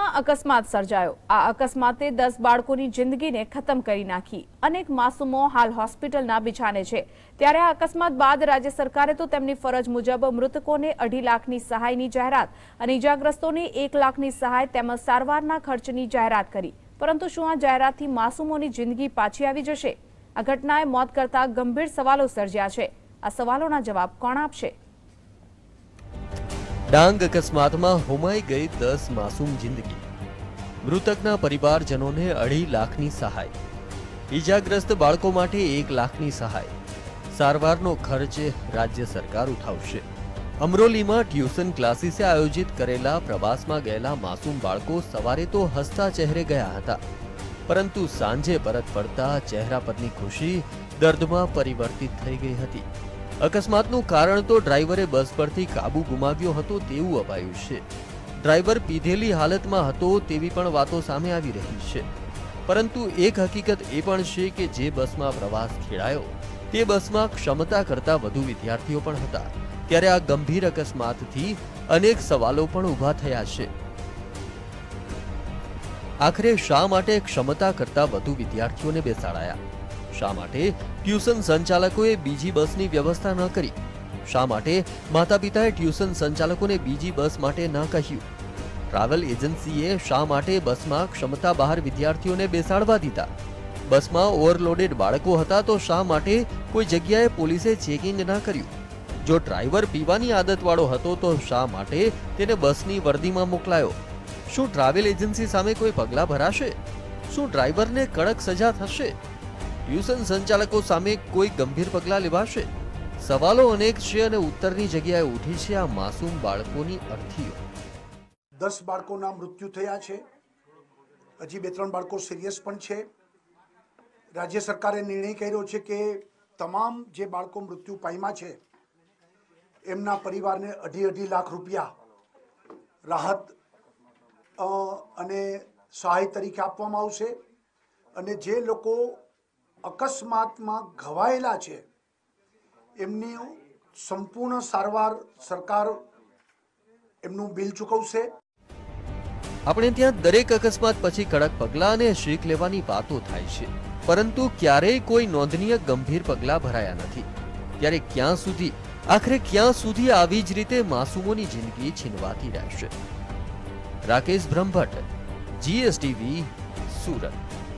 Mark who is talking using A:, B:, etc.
A: સુરતમાં અકસ્માત સર્જાયો. આ અકસ્માતે દસ બાળકોની જિંદગીને ખતમ કરી નાખી. અનેક માસૂમો હાલ હોસ્પિટલના બિછાને છે. ત્યારે આ અકસ્માત બાદ રાજ્ય સરકારે તો તેમની ફરજ મુજબ મૃતકોને અઢી લાખની સહાયની જાહેરાત અને ઇજાગ્રસ્તોને એક લાખની સહાય તેમજ સારવારના ખર્ચની જાહેરાત કરી. પરંતુ શું આ જાહેરાતથી માસૂમોની જિંદગી પાછી આવી જશે? આ ઘટનાએ મોત કરતા ગંભીર સવાલો સર્જ્યા છે. આ સવાલોના જવાબ કોણ આપશે?
B: ડાંગ અકસ્માતમાં હોમાઈ ગઈ દસ માસૂમ જિંદગી. મૃતકના પરિવારજનોને અઢી લાખની સહાય. ઈજાગ્રસ્ત બાળકો માટે એક લાખની સહાય. સારવારનો ખર્ચ રાજ્ય સરકાર ઉઠાવશે. અમરોલીમાં ટ્યુશન ક્લાસીસે આયોજિત કરેલા પ્રવાસમાં ગયેલા માસૂમ બાળકો સવારે તો હસતા ચહેરે ગયા હતા. પરંતુ સાંજે પરત ફરતા ચહેરા પરની ખુશી દર્દમાં પરિવર્તિત થઈ ગઈ હતી. અકસ્માતનું કારણ તો ડ્રાઈવરે બસ પરથી કાબુ ગુમાવ્યો હતો તેવું અપાયું છે. ડ્રાઈવર પીધેલી હાલતમાં હતો તેવી પણ વાતો સામે આવી રહી છે. પરંતુ એક હકીકત એ પણ છે કે જે બસમાં પ્રવાસ ખેડાયો, તે બસમાં ક્ષમતા કરતા વધુ વિદ્યાર્થીઓ પણ હતા. ત્યારે આ ગંભીર અકસ્માતથી અનેક સવાલો પણ ઊભા થયા છે. આખરે શા માટે ક્ષમતા કરતા વધુ વિદ્યાર્થીઓને બેસાડાયા? શા માટે ટ્યુશન સંચાલકોએ બીજી બસની વ્યવસ્થા ન કરી? શા માટે માતા પિતાએ ટ્યુશન સંચાલકોને બીજી બસ માટે ન કહ્યું? ટ્રાવેલ એજન્સીએ શા માટે બસમાં ક્ષમતા બહાર વિદ્યાર્થીઓને બેસાડવા દીધા? બસમાં ઓવરલોડેડ બાળકો હતા તો શા માટે કોઈ જગ્યાએ પોલીસે ચેકિંગ ન કર્યું? જો ડ્રાઈવર પીવાની આદતવાળો હતો તો શા માટે તેને બસની વર્દીમાં મોકલાયો? શું ટ્રાવેલ એજન્સી સામે કોઈ પગલાં ભરાશે? શું ડ્રાઈવરને કડક સજા થશે? ટ્યુશન સંચાલકો સામે કોઈ ગંભીર પગલાં લેવાશે? સવાલો અનેક છે અને ઉત્તરની જગ્યાએ ઉઠી છે આ માસૂમ બાળકોની અર્થીઓ.
C: દસ બાળકોના મૃત્યુ થયા છે. હજી બે ત્રણ બાળકો સિરિયસ પણ છે. રાજ્ય સરકારે નિર્ણય કર્યો છે કે તમામ જે બાળકો મૃત્યુ પામ્યા છે, એમના પરિવારને અઢી અઢી લાખ રૂપિયા રાહત અને સહાય તરીકે આપવામાં આવશે. અને જે લોકો અકસ્માતમાં ઘવાયેલા છે. એમની સંપૂર્ણ સારવાર સરકાર એમનું બિલ ચૂકવશે.
B: આપણે ત્યાં દરેક અકસ્માત પછી કડક પગલાં અને શીખ લેવાની વાતો થાય છે. પરંતુ ક્યારેય કોઈ નોંધનીય ગંભીર પગલાં ભરાયા નથી. ત્યારે ક્યાં સુધી, આખરે ક્યાં સુધી આવી જ રીતે માસૂમોની જિંદગી છીનવાતી રહેશે? રાકેશ બ્રહ્મભટ્ટ, જીએસટીવી, સુરત.